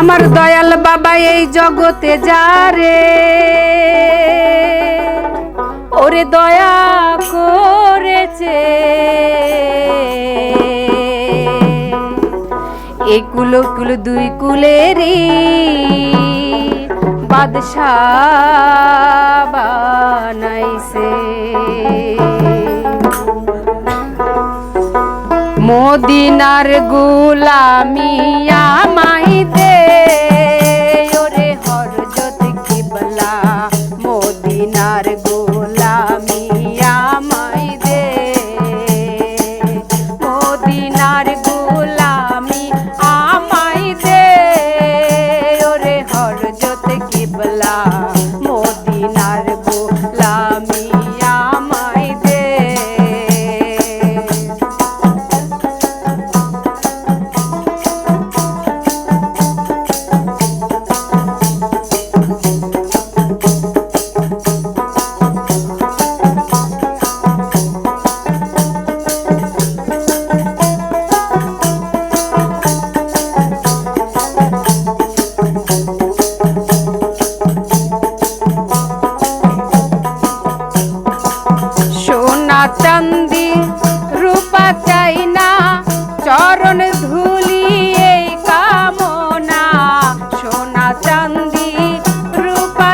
আমার দয়াল বাবা এই জগতে যারে। ওরে দয়া করেছে। এই কুল কুল দুই কুলেরই বাদশাহ বানাইছে। মদিনার গুলামি মাই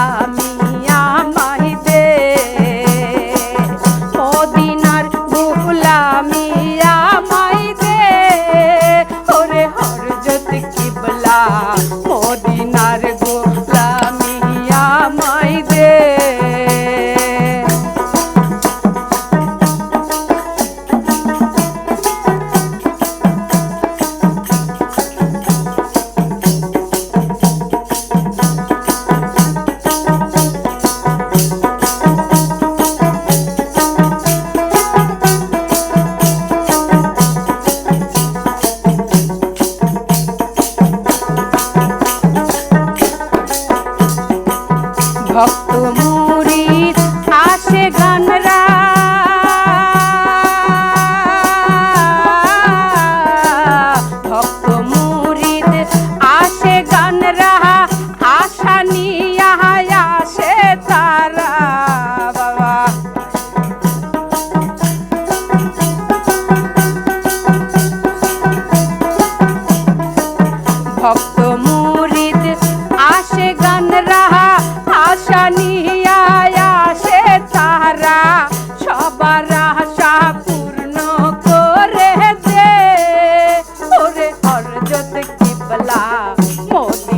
a 某。